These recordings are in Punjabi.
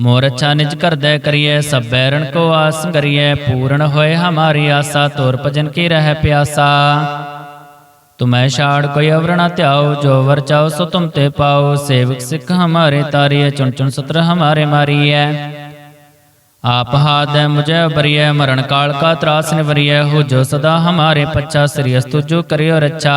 ਮੋਰ ਅੱਛਾ ਨਿਜ ਕਰਦੈ ਕਰੀਐ, ਸਭ ਬੈਰਣ ਕੋ ਆਸ ਕਰੀਐ, ਪੂਰਨ ਹੋਏ ਹਮਾਰੀ ਆਸਾ, ਤੋਰ ਭਜਨ ਕੀ ਰਹਿ ਪਿਆਸਾ। ਤੁਮੈ ਛਾੜ ਕੋਈ ਅਵਰ ਧਿਆਓ, ਜੋ ਵਰ ਚਾਓ ਸੋ ਤੁਮ ਤੇ ਪਾਓ, ਸੇਵਕ ਸਿੱਖ ਹਮਾਰੇ ਤਾਰੀਐ, ਚੁਣ ਚੁਣ ਸਤਰ ਹਮਾਰੇ ਮਾਰੀਐ। ਆਪ ਹਾਦੈ ਮੁਝੈ ਬਰੀਐ, ਮਰਨ ਕਾਲ ਕਾ ਤਰਾਸ ਨਿਵਰੀਐ ਹੋ ਜੋ ਸਦਾ ਹਮਾਰੇ ਪੱਛਾ, ਸ੍ਰੀ ਅਸਤੁ ਜੋ ਕਰਿਓ ਰੱਛਾ।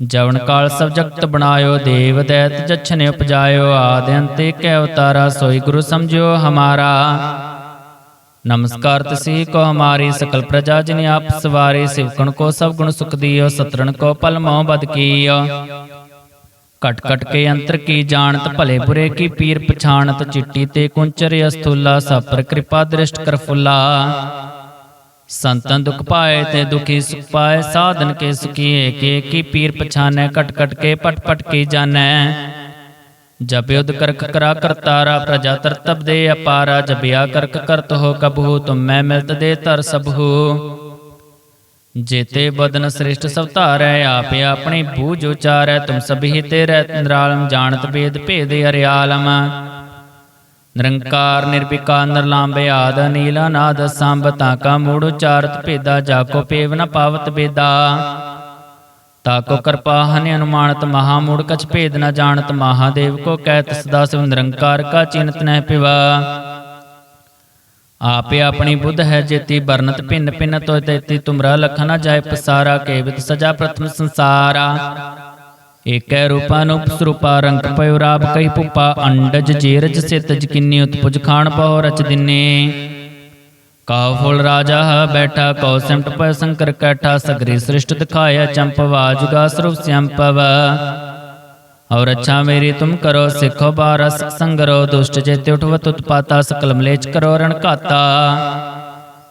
ਜਵਨ ਕਾਲ ਸਭ ਜਗਤ ਬਣਾਇਓ ਦੇਵ ਦੈਤ ਜਛਨੇ ਉਪਜਾਇਓ ਆਦਿ ਅੰਤੇ ਕੈ ਅਵਤਾਰਾ ਸੋਈ ਗੁਰੂ ਸਮਝਿਓ ਹਮਾਰਾ। ਨਮਸਕਾਰ ਤਸੀ ਕੋ ਹਮਾਰੀ ਸਕਲ ਪ੍ਰਜਾ ਜਿਨ ਆਪ ਸਵਾਰੇ ਸਿਵਕਣ ਕੋ ਸਭ ਗੁਣ ਸੁਖ ਦਿਓ ਸਤਰਨ ਕੋ ਪਲ ਮੋਹ ਬਦ ਕੀਓ। ਕਟ ਕਟ ਕੇ ਅੰਤਰ ਕੀ ਜਾਣਤ ਭਲੇ ਬੁਰੇ ਕੀ ਪੀਰ ਪਛਾਣਤ ਚਿੱਟੀ ਤੇ ਕੁੰਚਰ ਅਸਥੂਲਾ ਸਭ ਪਰ ਕਿਰਪਾ ਦ੍ਰਿਸ਼ਟ ਕਰ ਫੁੱਲਾ। ਸੰਤਨ ਦੁਖ ਪਾਏ ਤੇ ਦੁਖੀ ਸੁਖ ਪਾਏ, ਸਾਧਨ ਕੇ ਸੁਖੀਏ ਏਕੇ ਕੀ ਪੀਰ ਪਛਾਨੈ, ਕਟ ਕਟ ਕੇ ਪਟ ਪਟ ਕੀ ਜਾਣੈ। ਜਬ ਯੁਧ ਕਰਾ ਕਰਤਾਰਾ ਪ੍ਰਜਾ ਤਰਤਬ ਦੇ ਅਪਾਰਾ ਜਬਿਆ ਕਰਕ ਕਰਤ ਹੋ ਕਬਹੂ ਤੁਮ ਮੈਂ ਮਿਲਤ ਦੇ ਧਰ ਸਭੂ। ਜੇਤੇ ਬਦਨ ਸ੍ਰਿਸ਼ਟ ਸਭ ਧਾਰੈ, ਆਪੇ ਆਪਣੀ ਬੂਝ ਉਚਾਰੈ, ਤੁਮ ਸਭੀ ਤੇਰੇ ਨਿਰਾਲਮ, ਜਾਣਤ ਬੇਦ ਭੇਦ ਅਰਿਆਲਮ। ਨਿਰੰਕਾਰ ਨਿਰਵਿਕਾਰ ਨਿਰਲਾਂਬੇ ਆਦ ਨੀਲਾ ਨਾਦ ਸੰਭ ਤਾਕਾ ਮੂੜ ਉਚਾਰਤ ਭੇਦਾ ਜਾਕੋ ਪੇਵ ਨ ਪਾਵਤ ਬੇਦਾ ਤਾਕੋ ਕਿਰਪਾ ਹਨਿ ਅਨੁਮਾਨਤ ਮਹਾ ਮੂੜ ਕਛ ਭੇਦ ਨ ਜਾਣਤ, ਮਹਾਦੇਵ ਕੋ ਕਹਿਤ ਸਦਾ ਸਿਵ ਨਿਰੰਕਾਰ ਕਾ ਚਿੰਤ ਨਹਿ ਪਿਵਾ। ਆਪੇ ਆਪਣੀ ਬੁੱਧ ਹੈ ਜੇਤੀ ਬਰਨਤ ਭਿੰਨ ਭਿੰਨ ਤੋ ਤੇਤੀ, ਤੁਮਰਾ ਲਖਨਾ ਜਾਏ ਪਸਾਰਾ ਕੇਵਿਤ ਸਜਾ ਪ੍ਰਥਮ ਸੰਸਾਰਾ। एक रूपानुपस्वरूपारंक पयोराब कई पुपा अंडज जेरज से तज किन्नी उत्पुज खाण पहो रच दिन्ने काव फुल राजा बैठा कौ सिमट शंकर कैठा सगरी सृष्ट दिखाया चंप वाजुगा स्वरूप श्यंपव और अच्छा मेरी तुम करो सिखो बारस संगरो दुष्ट जेते उठवत उत्पाता सकल मलेच करो रणकाता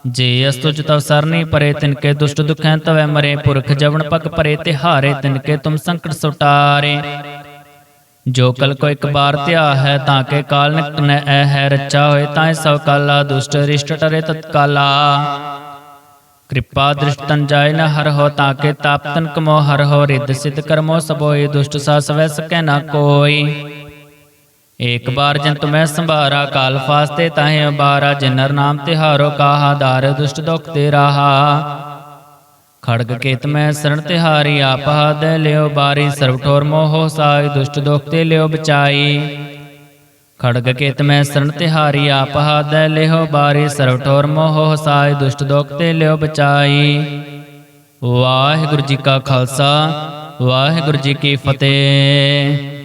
ਜੇ ਅਸਤੁਜ ਤਵ ਸਰਨੀ ਪਰੇ ਤਿਨਕੇ ਦੁਸ਼ਟ ਦੁਖੈ ਤਵੈ ਮਰੇ, ਪੁਰਖ ਜਵਨ ਪਕ ਪਰੇ ਤੇ ਹਾਰੇ ਤਿਨਕੇ ਤੁਮ ਸੰਕਟ ਸੁਟਾਰੇ। ਜੋ ਕਲ ਕੋ ਇੱਕ ਬਾਰ ਧਿਆ ਹੈ, ਤਾਂ ਕੇ ਕਾਲ ਨਿਕਟ ਐ ਹੈ ਰਚਾ ਹੋਏ, ਤਾਂ ਸਭ ਕਾਲਾ ਦੁਸ਼ਟ ਰਿਸ਼ਟ ਟਰੇ ਤਤਕਾਲਾ। ਕਿਰਪਾ ਦ੍ਰਿਸ਼ਟ ਤਨ ਜਾਏ ਨ ਹਰ ਹੋ, ਤਾਂ ਕੇ ਤਾਪ ਤਨ ਕਮੋ ਹਰ ਹੋ, ਰਿੱਧ ਸਿਧ ਕਰਮੋ ਸਭੋਏ, ਦੁਸ਼ਟ ਸਾ ਸਵੈ ਸਕੈ ਨਾ ਕੋਈ। ਏਕ ਬਾਰ ਜਨ ਤੁਮੈ ਸੰਭਾਰਾ, ਕਾਲ ਫਾਸਤੇ ਤਾਹੇ ਬਾਰਾ ਜਿਨਰ ਨਾਮ ਤਿਹਾਰੋ ਕਾਹਾ, ਦਾਰ ਦੁਸ਼ਟ ਦੁਖ ਤੇ ਰਾਹਾ। ਖੜਗ ਕੇਤ ਮੈਂ ਸਰਣ ਤਿਹਾਰੀ ਆਪ ਹਦੈ ਲਿਓ ਬਾਰੀ, ਸਰਬ ਠੋਰ ਮੋਹ ਸਾਈ, ਦੁਸ਼ਟ ਦੁਖ ਤੇ ਲਿਓ ਬਚਾਈ। ਖੜਗ ਕੇਤ ਮੈਂ ਸਰਣ ਤਿਹਾਰੀ ਆਪ ਹਦੈ ਲਿਓ ਬਾਰੀ, ਸਰਬ ਠੋਰ ਮੋਹ ਸਾਈ, ਦੁਸ਼ਟ ਦੁਖ ਤੇ ਲਿਓ ਬਚਾਈ। ਵਾਹਿਗੁਰੂ ਜੀ ਕਾ ਖਾਲਸਾ, ਵਾਹਿਗੁਰੂ ਜੀ ਕੀ ਫਤਿਹ।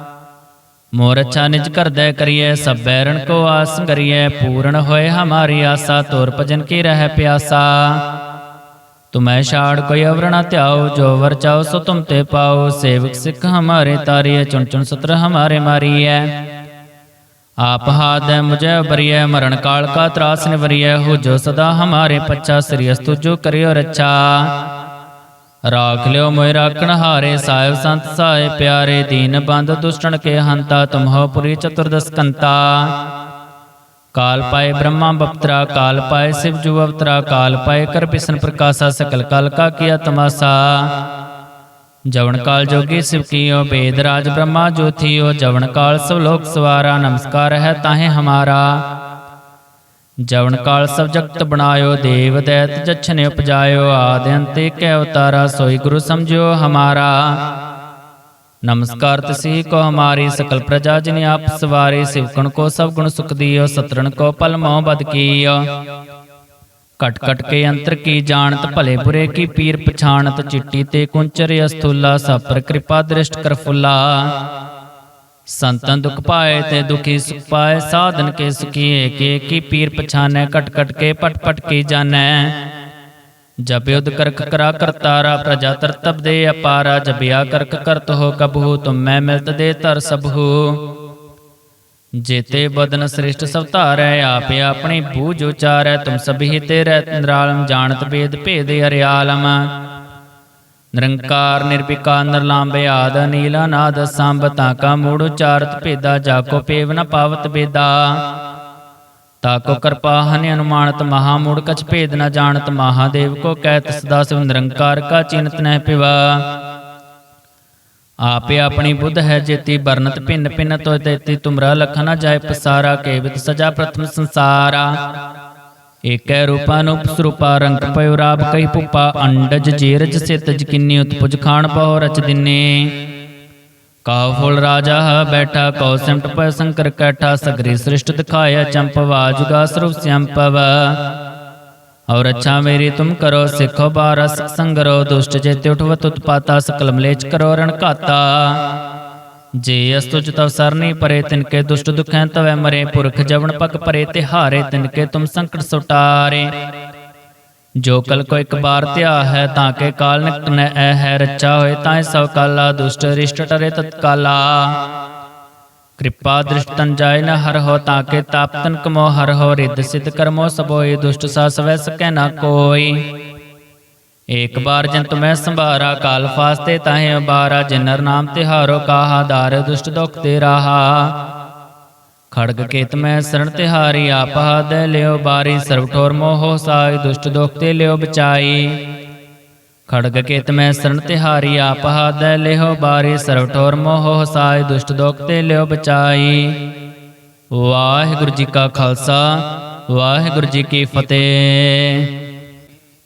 ਮੋਰ ਅੱਛਾ ਨਿਜ ਕਰਦੈ ਕਰੀਐ, ਸਭ ਬੈਰਣ ਕੋ ਆਸ ਕਰੀਐ, ਪੂਰਨ ਹੋਏ ਹਮਾਰੀ ਆਸਾ, ਤੋਰ ਭਜਨ ਕੀ ਰਹਿ ਪਿਆਸਾ। ਤੁਮੈ ਛਾੜ ਕੋਈ ਅਵਰ ਧਿਆਓ, ਜੋ ਵਰ ਚਾਓ ਸੋ ਤੁਮ ਤੇ ਪਾਓ, ਸੇਵਕ ਸਿੱਖ ਹਮਾਰੇ ਤਾਰੀਐ, ਚੁਣ ਚੁਣ ਸਤਰ ਹਮਾਰੇ ਮਾਰੀਐ। ਆਪ ਹਾਦੈ ਮੁਝੈ ਬਰੀਐ, ਮਰਨ ਕਾਲ ਕਾ ਤਰਾਸ ਨਿਵਰੀਐ, ਹੋ ਜੋ ਸਦਾ ਹਮਾਰੇ ਪੱਛਾ, ਸ੍ਰੀ ਅਸਤੁ ਜੋ ਕਰਿਓ ਰੱਛਾ। ਰਾਖ ਲਿਓ ਮੋਇ ਰਾਖਣ ਹਾਰੇ ਸਾਹਿਬ ਸੰਤ ਸਾਏ ਪਿਆਰੇ ਦੀਨ ਬੰਦ ਦੁਸ਼ਟਣ ਕੇ ਹੰਤਾ ਤੁਮ ਹੋ ਪੁਰੀ ਚਤੁਰਦਸ ਕੰਤਾ ਕਾਲ ਪਾਏ ਬ੍ਰਹਮਾ ਬਪਤਰਾ ਕਾਲ ਪਾਏ ਸਿਵ ਜੂ ਅਵਤਰਾ ਕਾਲ ਪਾਏ ਕਰ ਬਿਸ਼ਨ ਪ੍ਰਕਾਸ਼ਾ ਸਕਲ ਕਾਲ ਕਾ ਕੀਆ ਤਮਾਸਾ ਜਵਨ ਕਾਲ ਜੋਗੀ ਸਿਵ ਕੀਓ ਬੇਦ ਰਾਜ ਬ੍ਰਹਮਾ ਜੋਥੀਓ ਜਵਨ ਕਾਲ ਸਭ ਲੋਕ ਸਵਾਰਾ ਨਮਸਕਾਰ ਹੈ ਤਾਹੇ ਹਮਾਰਾ ਜਵਨ ਕਾਲ ਸਭ ਜਗਤ ਬਣਾਇਓ ਦੇਵ ਦੈਤ ਜਛਨੇ ਉਪਜਾਇਓ ਆਦਿ ਅੰਤੇ ਕੈ ਅਵਤਾਰਾ ਸੋਈ ਗੁਰੂ ਸਮਝਿਓ ਹਮਾਰਾ। ਨਮਸਕਾਰ ਤਸੀ ਕੋ ਹਮਾਰੀ ਸਕਲ ਪ੍ਰਜਾ ਜਿਨੇ ਆਪ ਸਵਾਰੇ ਸਿਵਕਣ ਕੋ ਸਭ ਗੁਣ ਸੁਖ ਦਿਓ ਸਤਰਨ ਕੋ ਪਲ ਮੋਹ ਬਦ ਕੀਓ। ਕਟ ਕਟ ਕੇ ਅੰਤਰ ਕੀ ਜਾਣਤ ਭਲੇ ਬੁਰੇ ਕੀ ਪੀਰ ਪਛਾਣਤ ਚਿੱਟੀ ਤੇ ਕੁੰਚਰ ਅਸਥੂਲਾ ਸਭ ਪਰ ਕਿਰਪਾ ਦ੍ਰਿਸ਼ਟ ਕਰ ਫੁੱਲਾ। ਸੰਤਨ ਦੁਖ ਪਾਏ ਤੇ ਦੁਖੀ ਸੁਖ ਪਾਏ, ਸਾਧਨ ਕੇ ਸੁਖੀਏ, ਕੇ ਕੀ ਪੀਰ ਪਛਾਨੈ, ਕਟ ਕਟ ਕੇ ਪਟ ਪਟ ਕੀ ਜਾਣੈ। ਜਬ ਕਰਕ ਕਰਾ ਕਰਤਾਰਾ, ਪ੍ਰਜਾ ਤਰਤਬ ਦੇ ਅਪਾਰਾ ਜਬਿਆ ਕਰਕ ਕਰਤ ਹੋ ਕਬਹੂ ਤੁਮ ਮੈਂ ਮਿਲਤ ਦੇ ਧਰ ਸਭੂ। ਜੇਤੇ ਬਦਨ ਸ੍ਰਿਸ਼ਟ ਸਭ ਧਾਰੈ, ਆਪੇ ਆਪਣੀ ਬੂਝ ਉਚਾਰੈ, ਤੁਮ ਸਭੀ ਤੇ ਰਹਿ ਨਿਰਾਲਮ ਜਾਣਤ ਬੇਦ ਭੇਦ ਅਰਿਆਲਮ। ਨਿਰੰਕਾਰ ਨਿਰਵਿਕਾਰ ਨਿਰਲਾਂਬੇ ਆਦ ਨੀਲਾ ਨਾਦ ਸੰਭ ਤਾਕਾ ਮੂੜ ਉਚਾਰਤ ਭੇਦਾ ਜਾਕੋ ਪੇਵ ਨ ਪਾਵਤ ਬੇਦਾ। ਤਾਕੋ ਕਿਰਪਾ ਹਨਿ ਅਨੁਮਾਨਤ ਮਹਾ ਮੂੜ ਕਛ ਭੇਦ ਨ ਜਾਣਤ ਮਹਾਦੇਵ ਕੋ ਕਹਿਤ ਸਦਾ ਸਿਵ ਨਿਰੰਕਾਰ ਕਾ ਚਿੰਤ ਨਹਿ ਪਿਵਾ। ਆਪੇ ਆਪਣੀ ਬੁੱਧ ਹੈ ਜੇਤੀ ਬਰਨਤ ਭਿੰਨ ਭਿੰਨ ਤੋਇ ਤੇਤੀ ਤੁਮਰਾ ਲਖਨ ਨ ਜਾਏ ਪਸਾਰਾ ਕੇਵਿਤ ਸਜਾ ਪ੍ਰਥਮ ਸੰਸਾਰਾ। एक रूपान उपस्रूपा रंग पयुराब कही पुपा अंडज जेरज से तज किन्नी उत्पुज खाण पहो रच दिन्ने काव फूल राजा बैठा कौ सिमट पर शंकर कैठा सगरी सृष्ट दिखाया चंप वाजुगा स्वरूप श्यंपव और अच्छा मेरी तुम करो सिखो बारस संगरो दुष्ट जेते उठवत उत्पाता सकलम लेच करो रण ਜੇ ਅਸਤੁਜ ਤਵ ਸਰਨੀ ਪਰੇ ਤਿਨਕੇ ਦੁਸ਼ਟ ਦੁਖੈ ਤਵੈ ਮਰੇ ਪੁਰਖ ਜਵਨ ਪਗ ਪਰੇ ਤੇ ਹਾਰੇ ਤਿਨਕੇ ਤੁਮ ਸੰਕਟ ਸੁਟਾਰੇ। ਜੋ ਕਲ ਕੋ ਇੱਕ ਬਾਰ ਧਿਆ ਹੈ ਤਾਂ ਕੇ ਕਾਲ ਨਿਕਟ ਐ ਹੈ ਰੱਚਾ ਹੋਏ ਤਾਂ ਸਭ ਕਾਲਾ ਦੁਸ਼ਟ ਰਿਸ਼ਟ ਟਰੇ ਤਤਕਾਲਾ। ਕਿਰਪਾ ਦ੍ਰਿਸ਼ਟਨ ਜਾਏ ਨ ਹਰ ਹੋ ਤਾਂ ਕੇ ਤਾਪਤਨ ਕਮੋ ਹਰ ਹੋ ਰਿੱਧ ਸਿਧ ਕਰਮੋ ਸਬੋਏ ਦੁਸ਼ਟ ਸਾ ਸਵੈ ਸਕੈ ਨਾ ਕੋਈ। ਏਕ ਬਾਰ ਜਨ ਤੁਮੈ ਸੰਭਾਰਾ, ਕਾਲ ਫਾਸਤੇ ਤਾਹੇ ਬਾਰਾ ਜਿਨਰ ਨਾਮ ਤਿਹਾਰੋ ਕਾਹਾ, ਦਾਰ ਦੁਸ਼ਟ ਦੁਖ ਤੇ ਰਾਹਾ। ਖੜਗ ਕੇਤ ਮੈਂ ਸਰਣ ਤਿਹਾਰੀ ਆਪ ਹਦ ਲਿਓ ਬਾਰੀ, ਸਰਬ ਠੋਰ ਮੋਹ ਸਾਈ, ਦੁਸ਼ਟ ਦੁਖ ਤੇ ਲਿਓ ਬਚਾਈ। ਖੜਗ ਕੇਤ ਮੈਂ ਸਰਣ ਤਿਹਾਰੀ ਆਪ ਹਦ ਲਿਓ ਬਾਰੀ, ਸਰਬ ਠੋਰ ਮੋਹ ਸਾਈ, ਦੁਸ਼ਟ ਦੁਖ ਤੇ ਲਿਓ ਬਚਾਈ। ਵਾਹਿਗੁਰੂ ਜੀ ਕਾ ਖਾਲਸਾ, ਵਾਹਿਗੁਰੂ ਜੀ ਕੀ ਫਤਿਹ।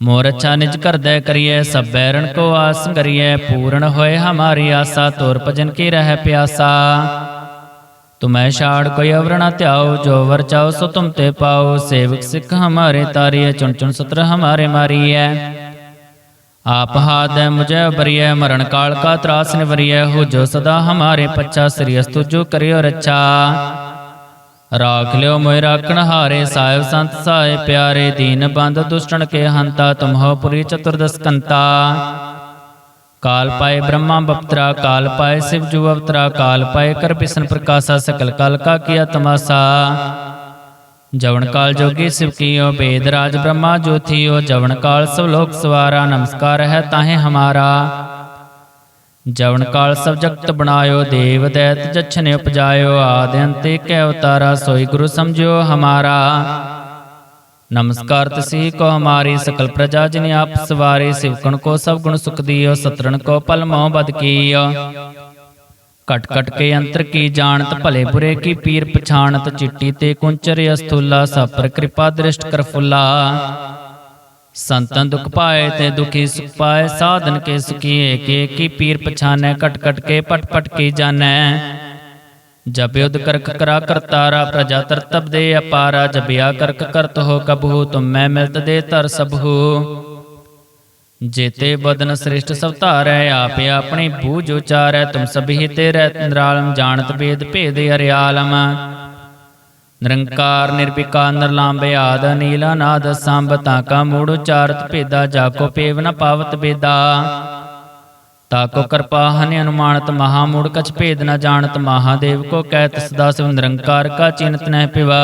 ਮੋਰ ਅੱਛਾ ਨਿਜ ਕਰਦੈ ਕਰੀਐ, ਸਭ ਬੈਰਣ ਕੋ ਆਸ ਕਰੀਐ, ਪੂਰਨ ਹੋਏ ਹਮਾਰੀ ਆਸਾ, ਤੋਰ ਭਜਨ ਕੀ ਰਹਿ ਪਿਆਸਾ। ਤੁਮੈ ਛਾੜ ਕੋਈ ਅਵਰਣਾ ਧਿਆਓ, ਜੋ ਵਰ ਚਾਓ ਸੋ ਤੁਮ ਤੇ ਪਾਓ, ਸੇਵਕ ਸਿੱਖ ਹਮਾਰੇ ਤਾਰੀਐ, ਚੁਣ ਚੁਣ ਸਤਰ ਹਮਾਰੇ ਮਾਰੀਐ। ਆਪ ਹਾਦੈ ਮੁਝੈ ਬਰੀਐ, ਮਰਨ ਕਾਲ ਕਾ ਤਰਾਸ ਨਿਵਰੀਐ ਹੋ ਜੋ ਸਦਾ ਹਮਾਰੇ ਪੱਛਾ, ਸ੍ਰੀ ਅਸਤੁ ਜੋ ਕਰਿਓ ਰੱਛਾ। ਰਾਖ ਲਿਓ ਮੋਇ ਰਾਖਣ ਹਾਰੇ ਸਾਹਿਬ ਸੰਤ ਸਾਏ ਪਿਆਰੇ ਦੀਨ ਬੰਦ ਦੁਸ਼ਟਣ ਕੇ ਹੰਤਾ ਤੁਮਹੋ ਪੁਰੀ ਚਤੁਰਦਸ ਕੰਤਾ ਕਾਲ ਪਾਏ ਬ੍ਰਹਮਾ ਬਪਤਰਾ ਕਾਲ ਪਾਏ ਸਿਵ ਜੁ ਅਵਤਰਾ ਕਾਲ ਪਾਏ ਕਰ ਬਿਸ਼ਨ ਪ੍ਰਕਾਸ਼ਾ ਸਕਲ ਕਾਲ ਕਾ ਕੀਆ ਤਮਾਸਾ ਜਵਨ ਕਾਲ ਜੋਗੀ ਸਿਵ ਕੀਓ ਬੇਦ ਰਾਜ ਬ੍ਰਹਮਾ ਜੋਥੀਓ ਜਵਨ ਕਾਲ ਸਭ ਲੋਕ ਸਵਾਰਾ ਨਮਸਕਾਰ ਹੈ ਤਾਹੇ ਹਮਾਰਾ ਜਵਨ ਕਾਲ ਸਭ ਜਗਤ ਬਣਾਇਓ ਦੇਵ ਦੈਤ ਜਛਨੇ ਉਪਜਾਇਓ ਆਦਿ ਅੰਤੇ ਕੈ ਅਵਤਾਰਾ ਸੋਈ ਗੁਰੂ ਸਮਝਿਓ ਹਮਾਰਾ। ਨਮਸਕਾਰ ਤਸੀ ਕੋ ਹਮਾਰੀ ਸਕਲ ਪ੍ਰਜਾ ਜਿਨੇ ਆਪ ਸਵਾਰੇ ਸਿਵਕਣ ਕੋ ਸਭ ਗੁਣ ਸੁਖ ਦਿਓ ਸਤਰਨ ਕੋ ਪਲ ਮੋਹ ਬਦ ਕੀਓ। ਕਟ ਕਟ ਕੇ ਅੰਤਰ ਕੀ ਜਾਣਤ ਭਲੇ ਬੁਰੇ ਕੀ ਪੀਰ ਪਛਾਣਤ ਚਿੱਟੀ ਤੇ ਕੁੰਚਰ ਅਸਥੂਲਾ ਸਭ ਪਰ ਕਿਰਪਾ ਦ੍ਰਿਸ਼ਟ ਕਰ ਫੁੱਲਾ। ਸੰਤਨ ਦੁਖ ਪਾਏ ਤੇ ਦੁਖੀ ਸੁਖ ਪਾਏ, ਸਾਧਨ ਕੇ ਸੁਖੀਏ ਕੇ ਕੀ ਪੀਰ ਪਛਾਨੈ, ਕਟ ਕਟ ਕੇ, ਪਟ ਪਟ ਕੀ ਜਾਣੈ। ਜਬ ਯੁਧ ਕਰਕ ਕਰਾ ਕਰਤਾਰਾ ਪ੍ਰਜਾ ਤਰਤਬ ਦੇ ਅਪਾਰਾ ਜਬਿਆ ਕਰਕ ਕਰਤ ਹੋ ਕਬਹੂ ਤੁਮ ਮੈਂ ਮਿਲਤ ਦੇ ਧਰ ਸਭੂ। ਜੇਤੇ ਬਦਨ ਸ੍ਰਿਸ਼ਟ ਸਭ ਧਾਰੈ, ਆਪੇ ਆਪਣੀ ਬੂਝ ਉਚਾਰੈ, ਤੁਮ ਸਭੀ ਤੇ ਰਹਿ ਨਿਰਾਲਮ ਜਾਣਤ ਬੇਦ ਭੇਦ ਅਰਿਆਲਮ। ਨਿਰੰਕਾਰ ਨਿਰਵਿਕਾਰ ਨਿਰਲਾਂਬੇ ਆਦ ਨੀਲਾ ਨਾਦ ਸੰਭ ਤਾਕਾ ਮੂੜ ਉਚਾਰਤ ਭੇਦਾ, ਜਾਕੋ ਪੇਵ ਨ ਪਾਵਤ ਬੇਦਾ। ਤਾਕੋ ਕਿਰਪਾ ਹਨਿ ਅਨੁਮਾਨਤ ਮਹਾ ਮੂੜ ਕਛ ਭੇਦ ਨ ਜਾਣਤ, ਮਹਾਦੇਵ ਕੋ ਕਹਿਤ ਸਦਾ ਸਿਵ ਨਿਰੰਕਾਰ ਕਾ ਚਿੰਤ ਨਹਿ ਪਿਵਾ।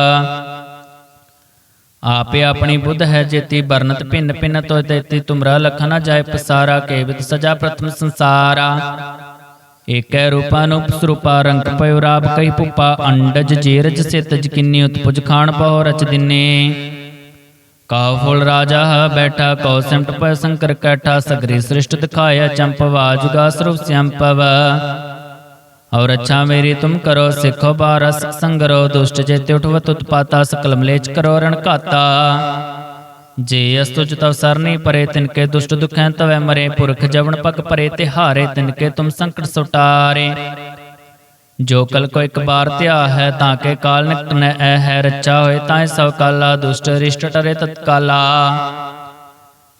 ਆਪੇ ਆਪਣੀ ਬੁੱਧ ਹੈ ਜੇਤੀ ਬਰਨਤ ਭਿੰਨ ਭਿੰਨ ਤੋਇ ਤੇਤੀ, ਤੁਮਰਾ ਲਖ ਨ ਜਾਏ ਪਸਾਰਾ, ਕੇਵਿਤ ਸਜਾ ਪ੍ਰਥਮ ਸੰਸਾਰਾ। एक रूपानुपसरूपा रंग पयोराब कही पुपा, अंडज जेरज से तज किन्नी उत्पुज खान पहो रच दिने कहो राजा ह बैठा, कौ सिमट पर शंकर कैठा, सगरी सृष्ट दिखाया चंपवा जुगा स्वरूप श्यंपव और अच्छा मेरी तुम करो, सिखो बारस संगरो, दुष्ट जेते उठवत उत्पाता सकलमलेच करो रण ਜੇ ਅਸਤੁਜ ਤਵ ਸਰਨੀ ਪਰੇ ਤਿਨਕੇ ਦੁਸ਼ਟ ਦੁਖੈ ਤਵੈ ਮਰੇ, ਪੁਰਖ ਜਵਨ ਪਕ ਪਰੇ, ਤੇ ਹਾਰੇ ਤਿਨਕੇ ਤੁਮ ਸੰਕਟ ਸੁਟਾਰੇ। ਜੋ ਕਲ ਕੋ ਇੱਕ ਬਾਰ ਧਿਆ ਹੈ, ਤਾਂ ਕੇ ਕਾਲ ਨਿਕਟ ਨੈ ਐ ਹੈ, ਰੱਚਾ ਹੋਏ ਤਾਂ ਸਭ ਕਾਲਾ, ਦੁਸ਼ਟ ਰਿਸ਼ਟ ਟਰੇ ਤਤਕਾਲਾ।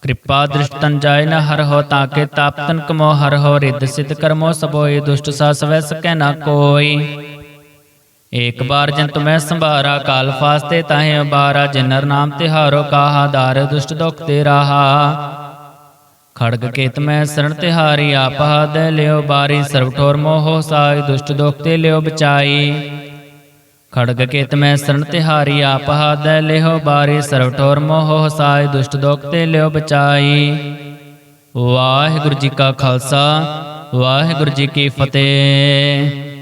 ਕਿਰਪਾ ਦ੍ਰਿਸ਼ਟਨ ਜਾਇ ਨ ਹਰ ਹੋ, ਤਾਂ ਕੇ ਤਾਪ ਤਨ ਕਮੋ ਹਰ ਹੋ ਰਿਦ ਸਿਧ ਕਰਮੋ ਸਬੋਏ ਦੁਸ਼ਟ ਸਾ ਸਵੈ ਨਾ ਕੋਈ। ਏਕ ਬਾਰ ਜਨ ਤੁਮੈ ਸੰਭਾਰਾ, ਕਾਲ ਫਾਸਤੇ ਤਾਹੇ ਅਬਾਰਾ ਜਿਨਰ ਨਾਮ ਤਿਹਾਰੋ ਕਾਹਾ, ਦਾਰ ਦੁਸ਼ਟ ਦੁਖ ਤੇ ਰਾਹਾ। ਖੜਗ ਕੇਤ ਮੈਂ ਸਰਣ ਤਿਹਾਰੀ ਆਪਾ ਦੇ ਲਿਓ ਬਾਰੀ ਸਰਬ ਠੋਰ ਮੋਹ ਸਾਈ, ਦੁਸ਼ਟ ਦੁਖ ਤੇ ਲਿਓ ਬਚਾਈ। ਖੜਗ ਕੇਤ ਮੈਂ ਸਰਣ ਤਿਹਾਰੀ ਆਪਾ ਦੇ ਲਿਓ ਬਾਰੀ ਸਰਬ ਠੋਰ ਮੋਹ ਸਾਈ, ਦੁਸ਼ਟ ਦੁਖ ਤੇ ਲਿਓ ਬਚਾਈ। ਵਾਹਿਗੁਰੂ ਜੀ ਕਾ ਖਾਲਸਾ, ਵਾਹਿਗੁਰੂ ਜੀ ਕੀ ਫਤਿਹ।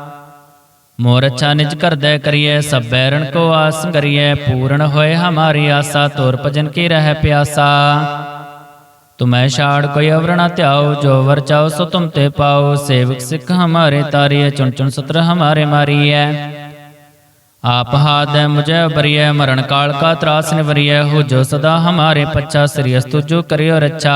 ਮੋਰ ਅੱਛਾ ਨਿਜ ਕਰਦੈ ਕਰੀਐ, ਸਭ ਬੈਰਣ ਕੋ ਆਸ ਕਰੀਐ, ਪੂਰਨ ਹੋਏ ਹਮਾਰੀ ਆਸਾ, ਤੋਰ ਭਜਨ ਕੀ ਰਹਿ ਪਿਆਸਾ। ਤੁਮੈ ਛਾੜ ਕੋਈ ਅਵਰ ਧਿਆਓ, ਜੋ ਵਰ ਚਾਓ ਸੋ ਤੁਮ ਤੇ ਪਾਓ, ਸੇਵਕ ਸਿੱਖ ਹਮਾਰੇ ਤਾਰੀਐ, ਚੁਣ ਚੁਣ ਸਤਰ ਹਮਾਰੇ ਮਾਰੀਐ। ਆਪ ਹਾਦੈ ਮੁਝੈ ਬਰੀਐ, ਮਰਨ ਕਾਲ ਕਾ ਤਰਾਸ ਨਿਵਰੀਐ ਹੋ ਜੋ ਸਦਾ ਹਮਾਰੇ ਪੱਛਾ, ਸ੍ਰੀ ਅਸਤੁ ਜੋ ਕਰਿਓ ਰੱਛਾ।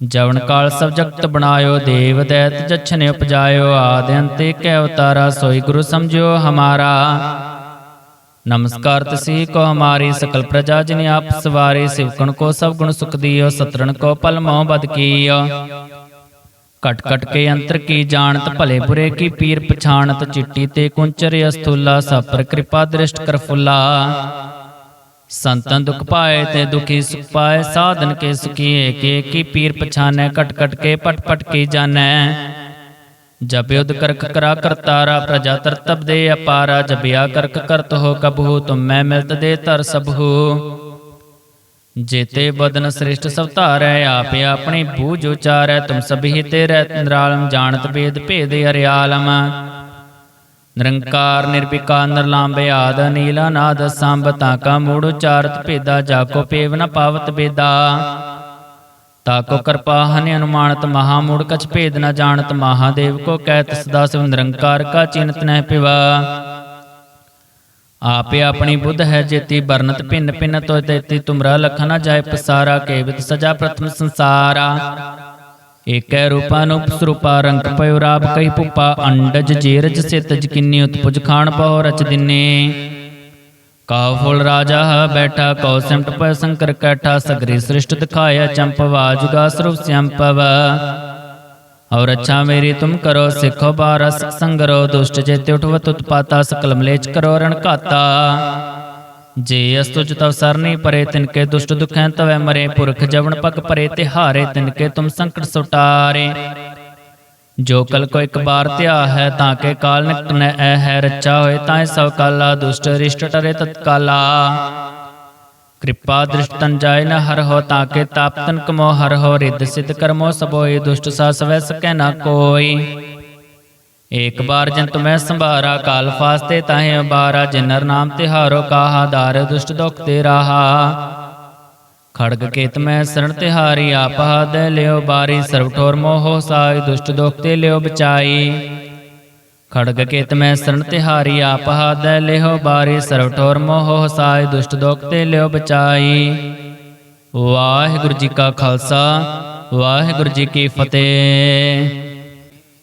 ਜਵਨ ਕਾਲ ਸਭ ਜਗਤ ਬਣਾਇਓ ਦੇਵ ਦੈਤ ਜਛਨੇ ਉਪਜਾਇਓ ਆਦਿ ਅੰਤੇ ਕੈ ਅਵਤਾਰਾ ਸੋਈ ਗੁਰੂ ਸਮਝਿਓ ਹਮਾਰਾ। ਨਮਸਕਾਰ ਤਸੀ ਕੋ ਹਮਾਰੀ ਸਕਲ ਪ੍ਰਜਾ ਜਿਨ ਆਪ ਸਵਾਰੇ ਸਿਵਕਣ ਕੋ ਸਭ ਗੁਣ ਸੁਖ ਦਿਓ ਸਤਰਨ ਕੋ ਪਲ ਮੋਹ ਬਦ ਕੀਓ। ਕਟ ਕਟ ਕੇ ਅੰਤਰ ਕੀ ਜਾਣਤ ਭਲੇ ਬੁਰੇ ਕੀ ਪੀਰ ਪਛਾਣਤ ਚਿੱਟੀ ਤੇ ਕੁੰਚਰ ਅਸਥੂਲਾ ਸਭ ਪਰ ਕਿਰਪਾ ਦ੍ਰਿਸ਼ਟ ਕਰ ਫੁੱਲਾ। ਸੰਤਨ ਦੁਖ ਪਾਏ ਤੇ ਦੁਖੀ ਸੁਖ ਪਾਏ, ਸਾਧਨ ਕੇ ਸੁਖੀਏ ਏਕ ਏਕੀ ਪੀਰ ਪਛਾਨੈ, ਕਟ ਕਟ ਕੇ ਪਟ ਪਟ ਕੀ ਜਾਣੈ। ਜਬ ਯੁਧ ਕਰਕ ਕਰਾ ਕਰਤਾਰਾ ਪ੍ਰਜਾ ਤਰਤਬ ਦੇ ਅਪਾਰਾ ਜਬਿਆ ਕਰਕ ਕਰਤ ਹੋ ਕਬਹੂ, ਤੁਮ ਮੈਂ ਮਿਲਤ ਦੇ ਤਰ ਸਭੂ। ਜੇਤੇ ਬਦਨ ਸ੍ਰਿਸ਼ਟ ਸਭ ਧਾਰੈ, ਆਪੇ ਆਪਣੀ ਬੂਝ ਉਚਾਰੈ, ਤੁਮ ਸਭੀ ਤੇ ਰਹਿ ਨਿਰਾਲਮ, ਜਾਣਤ ਬੇਦ ਭੇਦ ਅਰਿਆਲਮ। ਨਿਰੰਕਾਰ ਨਿਰਵਿਕਾਰ ਨਿਰਲਾਂਬੇ ਆਦ ਨੀਲਾ ਨਾਦ ਸੰਭ ਤਾ ਕਾ ਮੂੜ ਉਚਾਰਤ ਭੇਦਾ, ਜਾ ਕੋ ਪੇਵ ਨ ਪਾਵਤ ਬੇਦਾ ਤਾਕੋ ਕਿਰਪਾ ਹਨਿ ਅਨੁਮਾਨਤ ਮਹਾ ਮੂੜ ਕਛ ਭੇਦ ਨ ਜਾਣਤ, ਮਹਾਦੇਵ ਕੋ ਕਹਿਤ ਸਦਾ ਸਿਵ ਨਿਰੰਕਾਰ ਕਾ ਚਿੰਤ ਨਹਿ ਪਿਵਾ। ਆਪੇ ਆਪਣੀ ਬੁੱਧ ਹੈ ਜੇਤੀ ਬਰਨਤ ਭਿੰਨ ਭਿੰਨ ਤੋਇ ਤੇਤੀ, ਤੁਮਰਾ ਲਖ ਜਾਏ ਪਸਾਰਾ, ਕੇਵਿਤ ਸਜਾ ਪ੍ਰਥਮ ਸੰਸਾਰਾ। एकै रूपानुपस्वरूपारंक पयोराब कई पुपा अंडज जेरज से किन्नी उत्पुज खाण पहो रच दिन्ने। काव फुल राजा बैठा कौ सिमट पय शंकर कैठा सगरी सृष्ट दिखाया चंप जुगा स्वरूप श्यंपव अच्छा और अच्छा मेरी तुम करो सिखो बारस संगरो दुष्ट जेते उठवत उत्पाता सकल मलेच करो रणकाता ਜੇ ਅਸਤੁਜ ਤਵ ਸਰਨੀ ਪਰੇ ਤਿਨਕੇ ਦੁਸ਼ਟ ਦੁਖੈ ਤਵੈ ਮਰੇ, ਪੁਰਖ ਜਵਨ ਪਗ ਪਰੇ, ਤਿਹਾਰੇ ਤਿਨਕੇ ਤੁਮ ਸੰਕਟ ਸੁਟਾਰੇ। ਜੋ ਕਲ ਕੋ ਇੱਕ ਬਾਰ ਧਿਆ ਹੈ, ਤਾਂ ਕੇ ਕਾਲ ਨਿਕਟ ਨ ਐ ਹੈ, ਰੱਚਾ ਹੋਏ ਤਾਂ ਸਭ ਕਾਲਾ, ਦੁਸ਼ਟ ਰਿਸ਼ਟ ਟਰੇ ਤਤਕਾਲਾ। ਕਿਰਪਾ ਦ੍ਰਿਸ਼ਟ ਤਨ ਨ ਹਰ ਹੋ, ਤਾਂ ਕੇ ਤਾਪ ਤਨ ਕਮੋ, ਹਰ ਹੋ, ਰਿੱਧ ਸਿਧ ਕਰਮੋ ਸਭੋਏ, ਦੁਸ਼ਟ ਸਾ ਸਵੈ ਸਕੈ ਨਾ ਕੋਈ। ਏਕ ਬਾਰ ਜਨ ਤੁਮੈ ਸੰਭਾਰਾ, ਕਾਲ ਫਾਸਤੇ ਤਾਹੇ ਅਬਾਰਾ ਜਿਨਰ ਨਾਮ ਤਿਹਾਰੋ ਕਾਹਾ ਦਾਰ ਦੁਸ਼ਟ ਦੁਖ ਤੇ ਰਾਹਾ। ਖੜਗ ਕੇਤ ਮੈਂ ਸਰਣ ਤਿਹਾਰੀ ਆਪ ਹਦ ਲਿਓ ਬਾਰੀ, ਸਰਬ ਠੋਰ ਮੋਹ ਸਾਈ, ਦੁਸ਼ਟ ਦੋਖ ਤੇ ਲਿਓ ਬਚਾਈ। ਖੜਗ ਕੇਤ ਮੈਂ ਸਰਣ ਤਿਹਾਰੀ ਆਪ ਹਦ ਲਿਓ ਬਾਰੀ, ਸਰਬ ਠੋਰ ਮੋਹ ਸਾਈ, ਦੁਸ਼ਟ ਦੋਖ ਤੇ ਲਿਓ ਬਚਾਈ। ਵਾਹਿਗੁਰੂ ਜੀ ਕਾ ਖਾਲਸਾ, ਵਾਹਿਗੁਰੂ ਜੀ ਕੀ ਫਤਿਹ।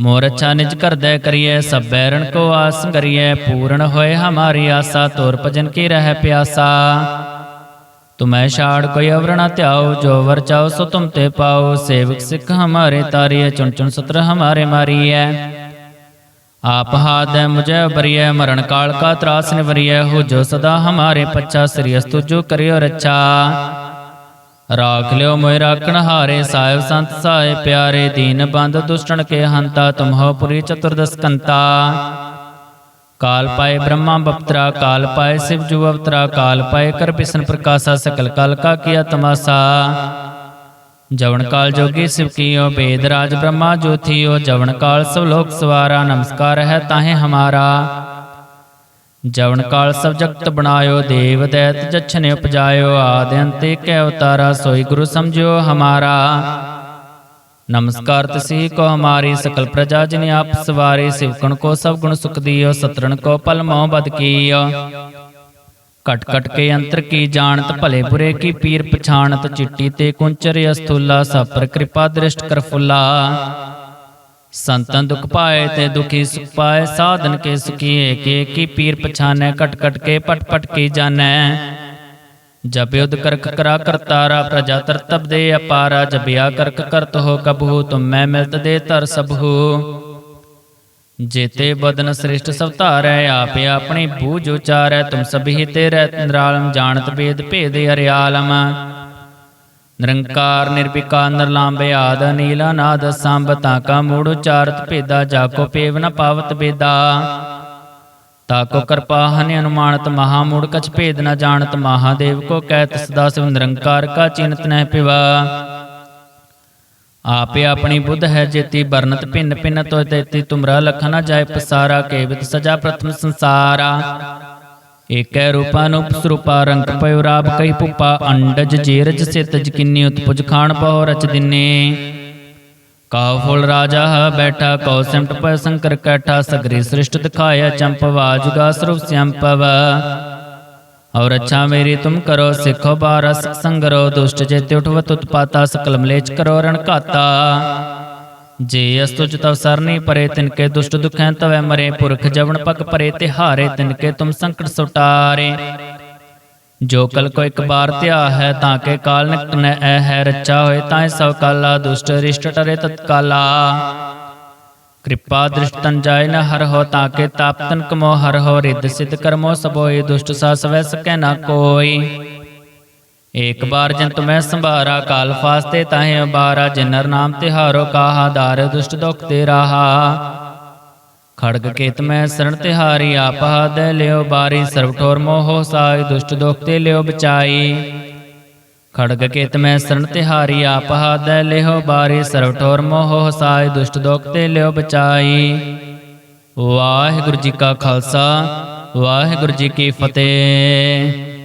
ਮੋਰ ਅੱਛਾ ਨਿਜ ਕਰਦੈ ਕਰੀਐ, ਸਭ ਬੈਰਣ ਕੋ ਆਸ ਕਰੀਐ, ਪੂਰਨ ਹੋਏ ਹਮਾਰੀ ਆਸਾ, ਤੋਰ ਭਜਨ ਕੀ ਰਹਿ ਪਿਆਸਾ। ਤੁਮੈ ਛਾੜ ਕੋਈ ਅਵਰ ਧਿਆਓ, ਜੋ ਵਰ ਚਾਓ ਸੋ ਤੁਮ ਤੇ ਪਾਓ, ਸੇਵਕ ਸਿੱਖ ਹਮਾਰੇ ਤਾਰੀਐ, ਚੁਣ ਚੁਣ ਸਤਰ ਹਮਾਰੇ ਮਾਰੀਐ। ਆਪ ਹਾਦੈ ਮੁਝੈ ਬਰੀਐ, ਮਰਨ ਕਾਲ ਕਾ ਤਰਾਸ ਨਿਵਰੀਐ, ਹੋ ਜੋ ਸਦਾ ਹਮਾਰੇ ਪੱਛਾ, ਸ੍ਰੀ ਅਸਤੁ ਜੋ ਕਰਿਓ ਰੱਛਾ। ਰਾਖ ਲਿਓ ਮੋਇ ਰਾਖਣ ਹਾਰੇ ਸਾਹਿਬ ਸੰਤ ਸਹਾਇ ਪਿਆਰੇ ਦੀਨ ਬੰਦ ਦੁਸ਼ਟਣ ਕੇ ਹੰਤਾ ਤੁਮਹੋ ਪੁਰੀ ਚਤੁਰਦਸ ਕੰਤਾ ਕਾਲ ਪਾਏ ਬ੍ਰਹਮਾ ਬਪਤਰਾ ਕਾਲ ਪਾਏ ਸਿਵ ਜੁ ਅਵਤਰਾ ਕਾਲ ਪਾਏ ਕਰ ਬਿਸ਼ਨ ਪ੍ਰਕਾਸ਼ਾ ਸਕਲ ਕਾਲ ਕਾ ਕੀਆ ਤਮਾਸਾ ਜਵਨ ਕਾਲ ਜੋਗੀ ਸਿਵ ਕੀਓ ਬੇਦ ਰਾਜ ਬ੍ਰਹਮਾ ਜੋਥੀਓ ਜਵਨ ਕਾਲ ਸਭ ਲੋਕ ਸਵਾਰਾ ਨਮਸਕਾਰ ਹੈ ਤਾਹੇ ਹਮਾਰਾ ਜਵਨ ਕਾਲ ਸਭ ਜਗਤ ਬਣਾਇਓ ਦੇਵ ਦੈਤ ਜਛਨੇ ਉਪਜਾਇਓ ਆਦਿ ਅੰਤੇ ਕੈ ਅਵਤਾਰਾ ਸੋਈ ਗੁਰੂ ਸਮਝਿਓ ਹਮਾਰਾ। ਨਮਸਕਾਰ ਤਸੀ ਕੋ ਹਮਾਰੀ ਸਕਲ ਪ੍ਰਜਾ ਜਿਨ ਆਪ ਸਵਾਰੇ ਸਿਵਕਣ ਕੋ ਸਭ ਗੁਣ ਸੁਖ ਦਿਓ ਸਤਰਨ ਕੋ ਪਲ ਮੋਹ ਬਦ ਕੀਓ। ਕਟ ਕਟ ਕੇ ਅੰਤਰ ਕੀ ਜਾਣਤ ਭਲੇ ਬੁਰੇ ਕੀ ਪੀਰ ਪਛਾਣਤ ਚਿੱਟੀ ਤੇ ਕੁੰਚਰ ਅਸਥੂਲਾ ਸਭ ਪਰ ਕਿਰਪਾ ਦ੍ਰਿਸ਼ਟ ਕਰ ਫੁੱਲਾ। ਸੰਤਨ ਦੁਖ ਪਾਏ ਤੇ ਦੁਖੀ ਸੁਖ ਪਾਏ, ਸਾਧਨ ਕੇ ਸੁਖੀਏ, ਕੇ ਕੀ ਪੀਰ ਪਛਾਨੈ, ਕਟ ਕਟ ਕੇ ਪਟ ਪਟ ਕੀ ਜਾਣੈ। ਜਬ ਯੁਧ ਕਰਕ ਕਰਾ ਕਰਤਾਰਾ ਪ੍ਰਜਾ ਤਰਤਬ ਦੇ ਅਪਾਰਾ ਜਬਿਆ ਕਰਕ ਕਰਤ ਹੋ ਕਬਹੂ ਤੁਮ ਮੈਂ ਮਿਲਤ ਦੇ ਤਰ ਸਭੂ। ਜੇਤੇ ਬਦਨ ਸ੍ਰਿਸ਼ਟ ਸਭ ਧਾਰੈ, ਆਪੇ ਆਪਣੀ ਬੂਝ ਉਚਾਰੈ, ਤੁਮ ਸਭੀ ਤੇ ਰਹਿ ਨਿਰਾਲਮ ਜਾਣਤ ਬੇਦ ਭੇਦ ਅਰਿਆਲਮ। ਨਿਰੰਕਾਰ ਨਿਰਵਿਕਾਰ ਨਿਰਲਾਂਬੇ ਆਦ ਨੀਲਾ ਨਾਦ ਸੰਭ ਤਾਕਾ ਮੂੜ ਉਚਾਰਤ ਭੇਦਾ ਜਾਕੋ ਪੇਵ ਨ ਪਾਵਤ ਬੇਦਾ। ਤਾਕੋ ਕਿਰਪਾ ਹਨਿ ਅਨੁਮਾਨਤ ਮਹਾ ਮੂੜ ਕਛ ਭੇਦ ਨ ਜਾਣਤ, ਮਹਾਦੇਵ ਕੋ ਕਹਿਤ ਸਦਾ ਸਿਵ ਨਿਰੰਕਾਰ ਕਾ ਚਿੰਤ ਨਹਿ ਪਿਵਾ। ਆਪੇ ਆਪਣੀ ਬੁੱਧ ਹੈ ਜੇਤੀ ਬਰਨਤ ਭਿੰਨ ਭਿੰਨ ਤੋਇ ਤੇਤੀ, ਤੁਮਰਾ ਲਖ ਨ ਜਾਏ ਪਸਾਰਾ, ਕੇਵਿਤ ਸਜਾ ਪ੍ਰਥਮ ਸੰਸਾਰਾ। एकै रूपानुपस्वरूपारंक पयोराब कई पुपा अंडज जेरज से तज किन्नी उत्पुज खाण पहो रच दिने काव फुल राजा बैठा कौ सिमट पर शंकर कैठा, सगरी सृष्ट दिखाया, चंप जुगा स्वरूप श्यंपव और अच्छा मेरी तुम करो, सिखो बारस संगरो, दुष्ट जेते उठवत उत्पाता, सकलम लेच करो रण ਜੇ ਅਸਤੁਜ ਤਵ ਸਰਨੀ ਪਰੇ ਤਿਨਕੇ ਦੁਸ਼ਟ ਦੁਖੈ ਤਵੈ ਮਰੇ ਪੁਰਖ ਜਵਨ ਪਗ ਪਰੇ ਤੇ ਹਾਰੇ ਤਿਨਕੇ ਤੁਮ ਸੰਕਟ ਸੁਟਾਰੇ। ਜੋ ਕਲ ਕੋ ਇੱਕ ਬਾਰ ਧਿਆ ਹੈ ਤਾਂ ਕੇ ਕਾਲ ਨਿਕਟ ਨ ਐ ਹੈ ਰੱਚਾ ਹੋਏ ਤਾਂ ਸਭ ਕਾਲਾ ਦੁਸ਼ਟ ਰਿਸ਼ਟ ਟਰੇ ਤਤਕਾਲਾ। ਕਿਰਪਾ ਦ੍ਰਿਸ਼ਟਨ ਜਾਏ ਨ ਹਰ ਹੋ ਤਾਂ ਕੇ ਤਾਪ ਤਨ ਕਮੋ ਹਰ ਹੋ ਰਿੱਧ ਸਿਧ ਕਰਮੋ ਸਭੋਏ ਦੁਸ਼ਟ ਸਾ ਸਵੈ ਸਕੈ ਨਾ ਕੋਈ। ਏਕ ਬਾਰ ਜਨ ਤੁਮੈ ਸੰਭਾਰਾ, ਕਾਲ ਫਾਸਤੇ ਤਾਹੇ ਬਾਰਾ ਜਿਨਰ ਨਾਮ ਤਿਹਾਰੋ ਕਾਹਾ, ਦਾਰ ਦੁਸ਼ਟ ਦੁਖ ਤੇ ਰਾਹਾ। ਖੜਗ ਕੇਤ ਮੈਂ ਸਰਣ ਤਿਹਾਰੀ ਆਪ ਹਦੈ ਲਿਓ ਬਾਰੀ, ਸਰਬ ਠੋਰ ਮੋਹ ਸਾਈ ਦੁਸ਼ਟ ਦੁਖ ਤੇ ਲਿਓ ਬਚਾਈ। ਖੜਗ ਕੇਤ ਮੈਂ ਸਰਣ ਤਿਹਾਰੀ ਆਪ ਹਦੈ ਲਿਓ ਬਾਰੀ, ਸਰਬ ਠੋਰ ਮੋਹ ਸਾਈ ਦੁਸ਼ਟ ਦੁਖ ਤੇ ਲਿਓ ਬਚਾਈ। ਵਾਹਿਗੁਰੂ ਜੀ ਕਾ ਖਾਲਸਾ, ਵਾਹਿਗੁਰੂ ਜੀ ਕੀ ਫਤਿਹ।